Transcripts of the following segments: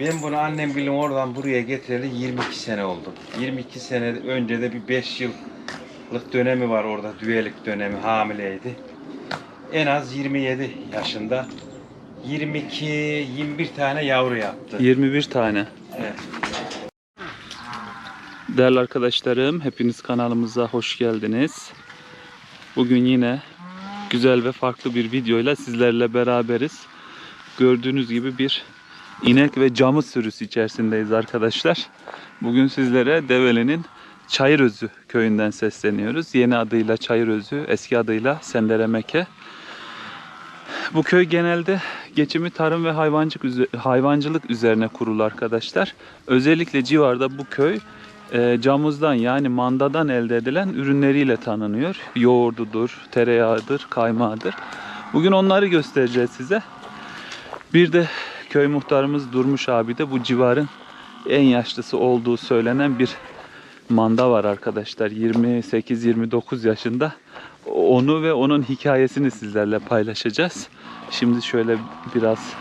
Ben bunu annem bilin oradan buraya getireli 22 sene oldu. 22 sene önce de bir 5 yıllık dönemi var orada. Düvelik dönemi hamileydi. En az 27 yaşında 22-21 tane yavru yaptı. 21 tane. Evet. Değerli arkadaşlarım, hepiniz kanalımıza hoş geldiniz. Bugün yine güzel ve farklı bir videoyla sizlerle beraberiz. Gördüğünüz gibi bir inek ve camı sürüsü içerisindeyiz arkadaşlar. Bugün sizlere Develi'nin Çayırözü köyünden sesleniyoruz. Yeni adıyla Çayırözü, eski adıyla Senderemeke. Bu köy genelde geçimi tarım ve hayvancılık, hayvancılık üzerine kurulu arkadaşlar. Özellikle civarda bu köy e, camızdan yani mandadan elde edilen ürünleriyle tanınıyor. Yoğurdudur, tereyağıdır, kaymağıdır. Bugün onları göstereceğiz size. Bir de köy muhtarımız Durmuş abi de bu civarın en yaşlısı olduğu söylenen bir manda var arkadaşlar. 28-29 yaşında. Onu ve onun hikayesini sizlerle paylaşacağız. Şimdi şöyle biraz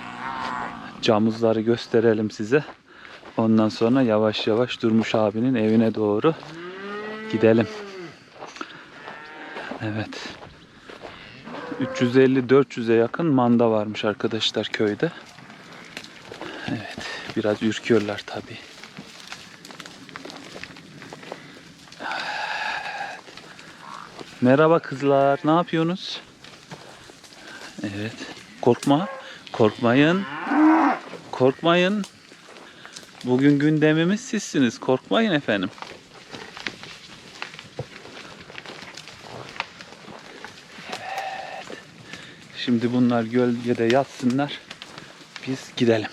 camuzları gösterelim size. Ondan sonra yavaş yavaş Durmuş abinin evine doğru gidelim. Evet. 350-400'e yakın manda varmış arkadaşlar köyde. Biraz ürküyorlar tabii. Merhaba kızlar. Ne yapıyorsunuz? Evet. Korkma. Korkmayın. Korkmayın. Bugün gündemimiz sizsiniz. Korkmayın efendim. Evet. Şimdi bunlar gölgede yatsınlar. Biz gidelim.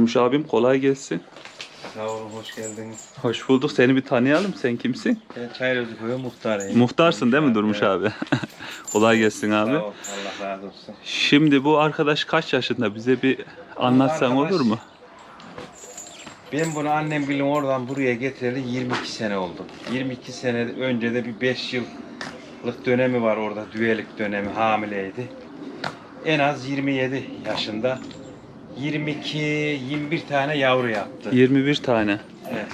Durmuş abim kolay gelsin. Sağ olun, hoş geldiniz. Hoş bulduk. Seni bir tanıyalım. Sen kimsin? Ben Çayırözü Köyü muhtarıyım. Muhtarsın değil mi Durmuş Evet. abi? kolay gelsin abi. Sağ ol, Allah razı olsun. Şimdi bu arkadaş kaç yaşında? Bize bir anlatsan arkadaş- olur mu? Ben bunu annem bilim oradan buraya getireli 22 sene oldu. 22 sene önce de bir 5 yıllık dönemi var orada, düvelik dönemi, hamileydi. En az 27 yaşında 22-21 tane yavru yaptı. 21 tane. Evet.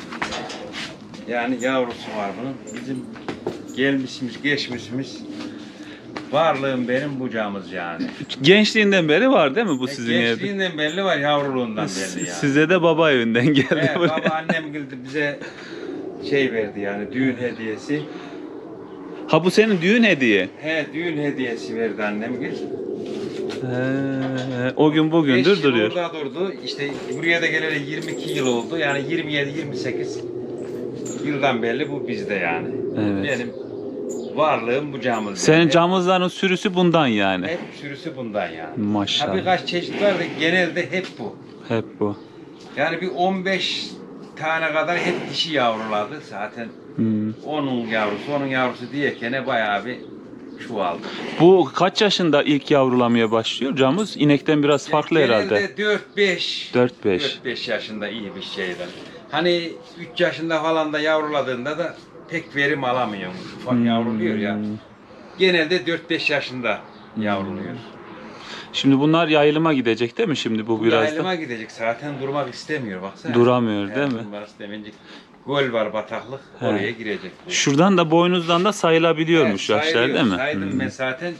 Yani yavrusu var bunun. Bizim gelmişimiz, geçmişimiz varlığım benim bucağımız yani. Gençliğinden beri var değil mi bu E, sizin evde? Gençliğinden belli var, yavruluğundan belli yani. Size de baba evinden geldi Evet, buraya. baba annem geldi bize şey verdi yani düğün hediyesi. Ha bu senin düğün hediye. He düğün hediyesi verdi annem gel. He, o gün bugündür Beş yıl duruyor. Orada durdu. İşte buraya da geleli 22 yıl oldu. Yani 27-28 yıldan belli bu bizde yani. Evet. Benim varlığım bucağımız. Senin yani. camızların sürüsü bundan yani. Hep sürüsü bundan yani. Ha Maşallah. birkaç çeşit var da genelde hep bu. Hep bu. Yani bir 15 tane kadar hep dişi yavruladı. Zaten Hmm. onun yavrusu, onun yavrusu diyekene bayağı bir çoğaldı. Bu kaç yaşında ilk yavrulamaya başlıyor? Camız inekten biraz farklı herhalde. Genelde 4-5. 4-5. 4-5 yaşında iyi bir şeyden. Hani 3 yaşında falan da yavruladığında da pek verim alamıyor. Ufak Hmm. yavruluyor ya. Genelde 4-5 yaşında yavruluyor. Şimdi bunlar yayılıma gidecek değil mi şimdi bu biraz da? gidecek zaten durmak istemiyor baksana. Duramıyor, değil mi? Durmak istemeyecek. Göl var bataklık He. oraya girecek. bu. Şuradan da boynuzdan da sayılabiliyormuş Evet, yaşlar sayılıyor. değil mi? Saydım ben zaten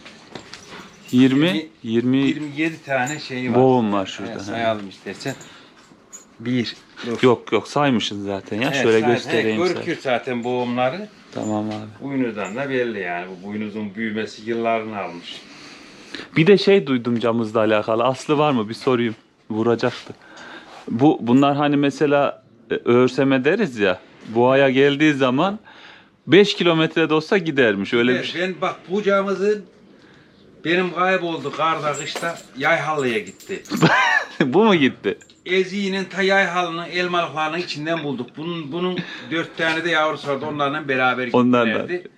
20 20 27 tane şeyi var. boğum var şurada. Evet, he. sayalım istersen. Bir. Dur. Yok yok saymışsın zaten ya. Şöyle göstereyim sana. Görükür zaten boğumları. Tamam abi. Buynuzdan da belli yani. Bu buynuzun büyümesi yıllarını almış. Bir de şey duydum camızla alakalı. Aslı var mı? Bir sorayım. Vuracaktı. Bu bunlar hani mesela örseme deriz ya. Boğaya geldiği zaman 5 kilometrede olsa gidermiş. Öyle bir şey. Ben bak bucağımızın benim kayboldu karda kışta Yayhalı'ya gitti. Bu mu gitti? Eziğinin ta Yayhalı'nın elmalıklarının içinden bulduk. Bunun bunun dört tane de yavrusu vardı. Onlarla beraber Onlarla. gittilerdi.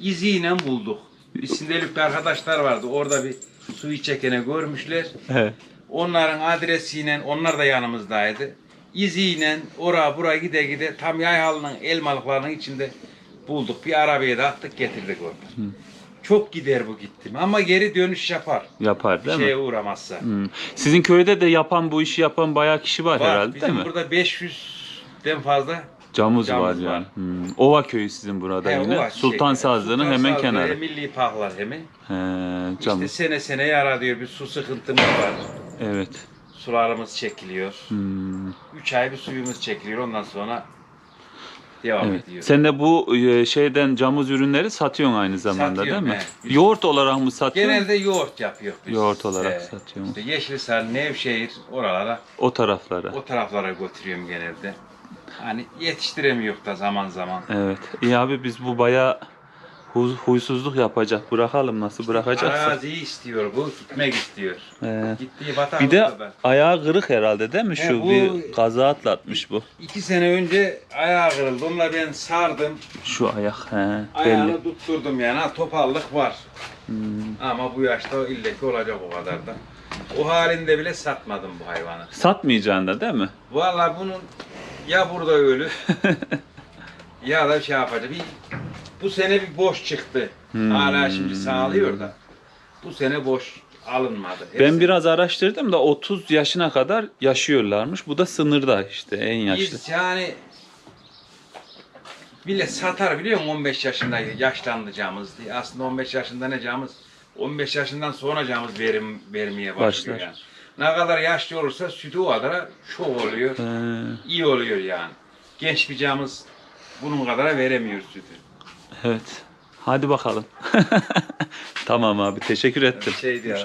İziyle bulduk. Sindelipli arkadaşlar vardı. Orada bir su içekene görmüşler. He. Onların adresiyle onlar da yanımızdaydı. İziyle oraya buraya gide gide tam Yayhalı'nın elmalıklarının içinde bulduk. Bir arabaya da attık getirdik orada. Çok gider bu gittim ama geri dönüş yapar. Yapar Bir değil şeye mi? uğramazsa. Hmm. Sizin köyde de yapan bu işi yapan bayağı kişi var, Var. herhalde Bizim değil mi? burada 500'den fazla Camız, camız var var. yani. Hmm. Ova köyü sizin burada He, yine. o var Sultan şey, Sazlı'nın hemen Sazlı, kenarı. Milli Pahlar hemen. He, İşte sene sene yara diyor bir su sıkıntımız var. Evet. Sularımız çekiliyor. Hmm. 3 ay bir suyumuz çekiliyor ondan sonra devam Evet. ediyor. Sen de bu e, şeyden camız ürünleri satıyorsun aynı zamanda Satıyorum, değil mi? he. Yoğurt olarak mı satıyorsun? Genelde yoğurt yapıyor biz. Yoğurt olarak Ee, satıyoruz. İşte Yeşilsel, Nevşehir oralara, O taraflara. o taraflara götürüyorum genelde. Hani yetiştiremiyor da zaman zaman. Evet. İyi abi biz bu bayağı hu- huysuzluk yapacak. Bırakalım nasıl bırakacaksak. Araziyi istiyor bu, gitmek istiyor. He. Gittiği bataklıkta Bir de da. ayağı kırık herhalde değil mi? Şu bu- bir kaza atlatmış bu. İki sene önce ayağı kırıldı. Onunla ben sardım. Şu ayak. He, belli. Ayağını tutturdum yani. Ha, topallık var. Hmm. Ama bu yaşta illeki olacak o kadar da. O halinde bile satmadım bu hayvanı. Satmayacaksın da değil mi? Vallahi bunun ya burada ölür ya da şey yapacak. Bir, bu sene bir boş çıktı. Hmm. Hala şimdi sağlıyor da. Bu sene boş alınmadı. Ben Hepsi- biraz araştırdım da 30 yaşına kadar yaşıyorlarmış. Bu da sınırda işte en yaşlı. Biz yani bile satar biliyor musun 15 yaşında yaşlanacağımız diye. Aslında 15 yaşında necağımız 15 yaşından sonracağımız verim vermeye başlıyor Başlar. yani. Ne kadar yaşlı olursa sütü o kadar çok oluyor. He, iyi oluyor yani. Genç bir camız bunun kadar veremiyor sütü. Evet. Hadi bakalım. tamam abi teşekkür ettim. Şeydi ya.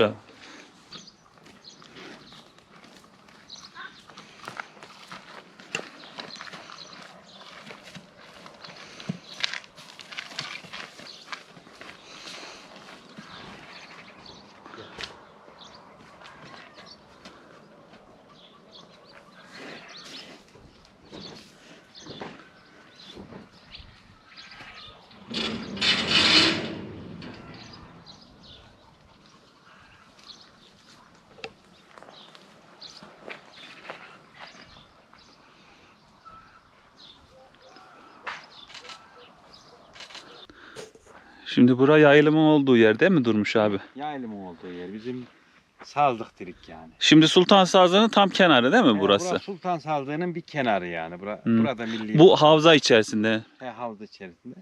Şimdi bura yayılımın olduğu yer değil mi Durmuş abi? Yaylımın olduğu yer. Bizim sazlık dirik yani. Şimdi Sultan Sazı'nın tam kenarı değil mi He, burası? Bura Sultan Sazlığı'nın bir kenarı yani. Bura, Hmm. Burada milli Bu havza içerisinde. he, havuz içerisinde.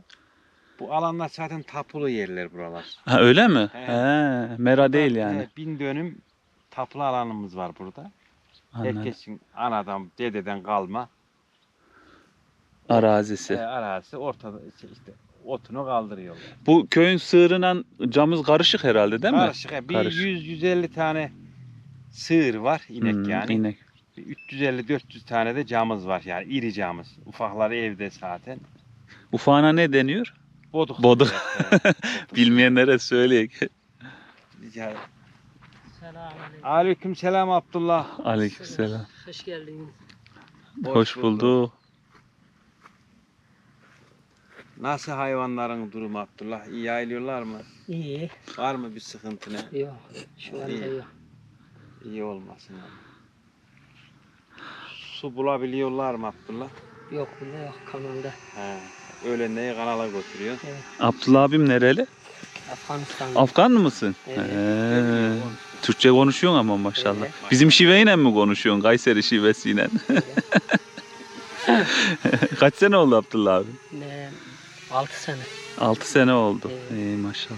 Bu alanlar zaten tapulu yerler buralar. Ha, öyle mi? He. He, mera değil He, yani. bin dönüm tapulu alanımız var burada. Anladım. Herkesin anadan, dededen kalma Arazisi. e, arazisi ortada işte otunu kaldırıyorlar. Bu köyün sığırıyla camız karışık herhalde değil mi? Karışık. he, Bir Karışık. 100-150 tane sığır var inek Hmm, yani. inek. 350-400 tane de camız var yani iri camız. Ufakları evde zaten. Ufağına ne deniyor? Boduk. Boduk. Bilmeyenlere söyleyek. Selamünaleyküm. Aleyküm selam Abdullah. Aleykümselam. Hoş geldiniz. Hoş bulduk. Nasıl hayvanların durumu Abdullah? İyi ayrılıyorlar mı? İyi. Var mı bir sıkıntı ne? Yok. Şu anda İyi. yok. İyi olmasın. yani. Su bulabiliyorlar mı Abdullah? Yok bunda yok kanalda. He. Öğlenleyi kanala götürüyor. Abdullah abim nereli? Afganistan'da. Afganlı mısın? Evet. He. Türkçe konuşuyorsun ama maşallah. Evet. Bizim şiveyle mi konuşuyorsun? Kayseri şivesiyle. Kaç sene oldu Abdullah abi? Ne? 6 sene. 6 sene oldu. Evet. İyi maşallah.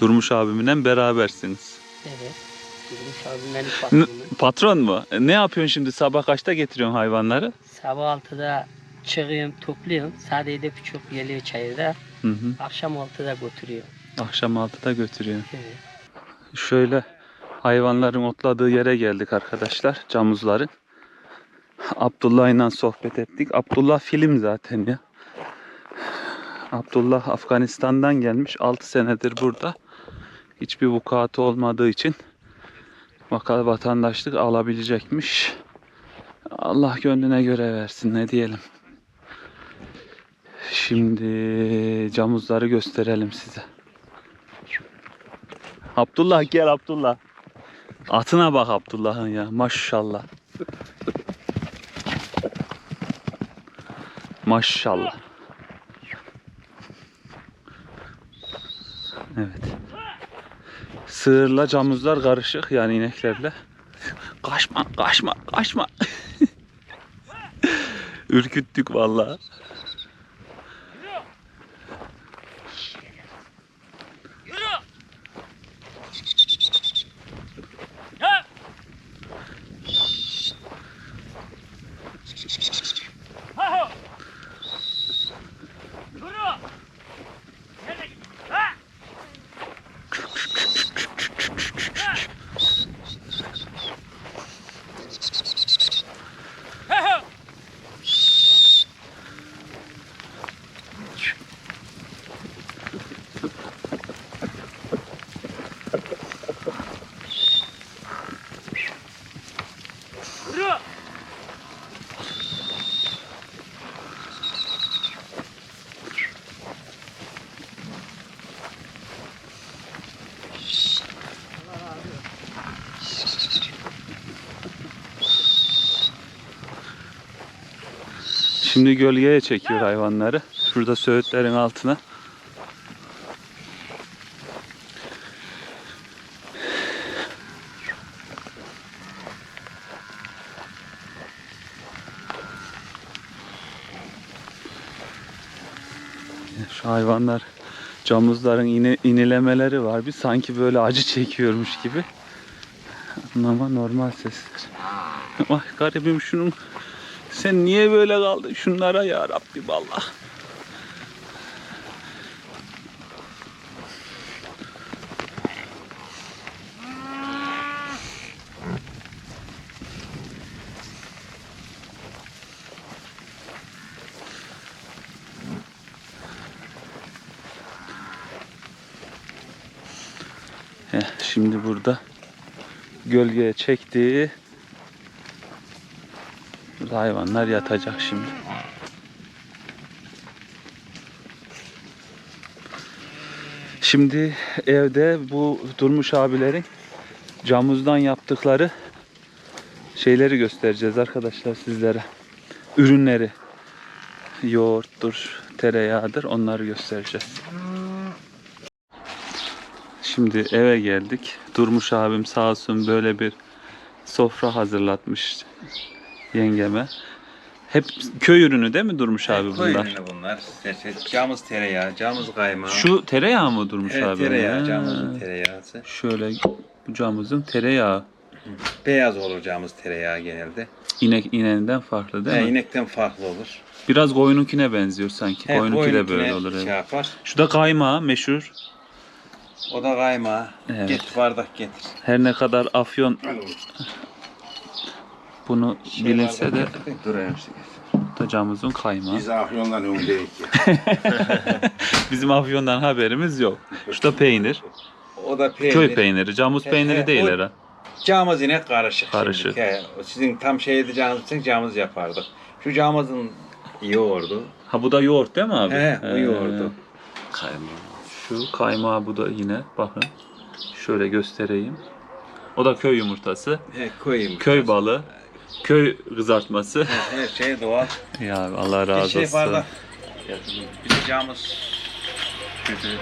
Durmuş abimle berabersiniz. Evet. Durmuş abim benim N- patronum. patron mu? E, Ne yapıyorsun şimdi? Sabah kaçta getiriyorsun hayvanları? Sabah 6'da çıkıyorum topluyorum. Sadece buçuk geliyor çayırda. Hı hı. Akşam 6'da götürüyor. Akşam 6'da götürüyorsun. Evet. Şöyle hayvanların otladığı yere geldik arkadaşlar. Camuzların. Abdullah ile sohbet ettik. Abdullah film zaten ya. Abdullah Afganistan'dan gelmiş. 6 senedir burada. Hiçbir vukuatı olmadığı için bakalım vatandaşlık alabilecekmiş. Allah gönlüne göre versin ne diyelim. Şimdi camuzları gösterelim size. Abdullah gel Abdullah. Atına bak Abdullah'ın ya maşallah. Maşallah. Evet. Sığırla camuzlar karışık yani ineklerle. Kaçma, kaçma, kaçma. Ürküttük vallahi. Şimdi gölgeye çekiyor hayvanları. Şurada söğütlerin altına. Şu hayvanlar camuzların ine, inilemeleri var. Bir sanki böyle acı çekiyormuş gibi. Ama normal sesler. Ay garibim şunun sen niye böyle kaldın şunlara ya Rabbim Allah. Heh, şimdi burada gölgeye çekti. Burada hayvanlar yatacak şimdi. Şimdi evde bu Durmuş abilerin camuzdan yaptıkları şeyleri göstereceğiz arkadaşlar sizlere. Ürünleri. Yoğurttur, tereyağıdır. Onları göstereceğiz. Şimdi eve geldik. Durmuş abim sağ olsun böyle bir sofra hazırlatmış yengeme. Hep köy ürünü değil mi Durmuş abi bunlar? ürünü bunlar. İşte camız tereyağı, camız kaymağı. Şu tereyağı mı Durmuş evet, abi? tereyağı, camızın tereyağısı. Şöyle bu camımızın tereyağı. Beyaz olur camız tereyağı genelde. İnek ineğinden farklı değil He, mi? inekten farklı olur. Biraz koyununkine benziyor sanki. He, Koyununki de böyle olur. Şey Evet. yapar. Şu da kaymağı meşhur. O da kaymağı. Evet. Getir bardak getir. Her ne kadar afyon bunu Şey bilinse de da camımızın kaymağı. Biz Afyon'dan öndeyiz ya. Bizim afyondan haberimiz yok. Şu da peynir. O da peynir. Köy peyniri. Camuz He, peyniri he, değil o- herhalde. Camız yine karışık. Karışık. He, sizin tam şey edeceğiniz için camız yapardık. Şu camızın yoğurdu. Ha bu da yoğurt değil mi abi? He, bu yoğurdu. Şu kaymağı bu da yine bakın. Şöyle göstereyim. O da köy yumurtası. He, koyayım. Köy balı. Köy kızartması. He, Her şey doğal. ya Allah Bir razı şey olsun. bardak. Bir de camız sütü.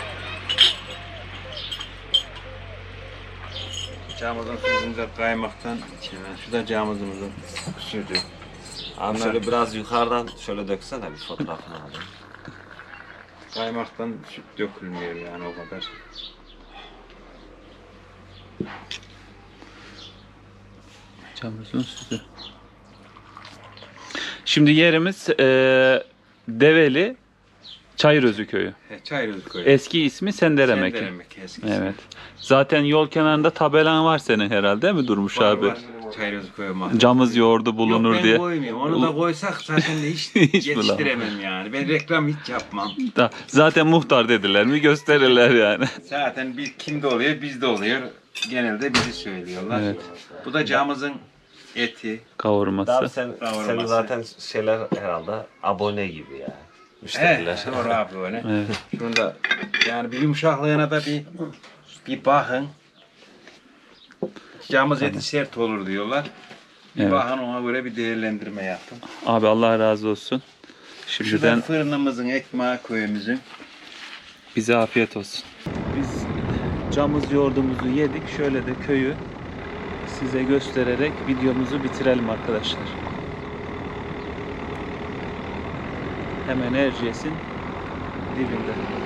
Camızın sütünde kaymaktan içine. Şu da camızımızın sütü. Abi şöyle biraz yukarıdan şöyle döksene bir fotoğrafını abi. Kaymaktan süt dökülmüyor yani o kadar. Camımızın sütü. Şimdi yerimiz eee Develi Çayırözü köyü. He, köyü. Eski ismi Senderemek. Senderemek eski Evet. Zaten yol kenarında tabelan var senin herhalde değil mi Durmuş Var, abi? var. Çayırız köyü mahallesi. Camız yoğurdu bulunur Yok, ben diye. koymuyorum. Onu da koysak zaten de hiç, Hiç yetiştiremem yani. Ben reklam hiç yapmam. Da- Zaten muhtar dediler mi gösterirler yani. Zaten bir kimde oluyor bizde oluyor. Genelde bizi söylüyorlar. Evet. Bu da camızın eti. Kavurması. Abi sen, Kavurması. senin zaten şeyler herhalde abone gibi ya. Müşteriler. doğru abi öyle. Evet. Şunu da yani bir yumuşaklığına da bir bir bakın. Camız eti sert olur diyorlar. Bir Evet. bakın ona göre bir değerlendirme yapın. Abi Allah razı olsun. Şimdiden fırınımızın, ekmeği köyümüzün. bize afiyet olsun. Biz camız yoğurdumuzu yedik. Şöyle de köyü size göstererek videomuzu bitirelim arkadaşlar. Hemen Erciyes'in dibinde.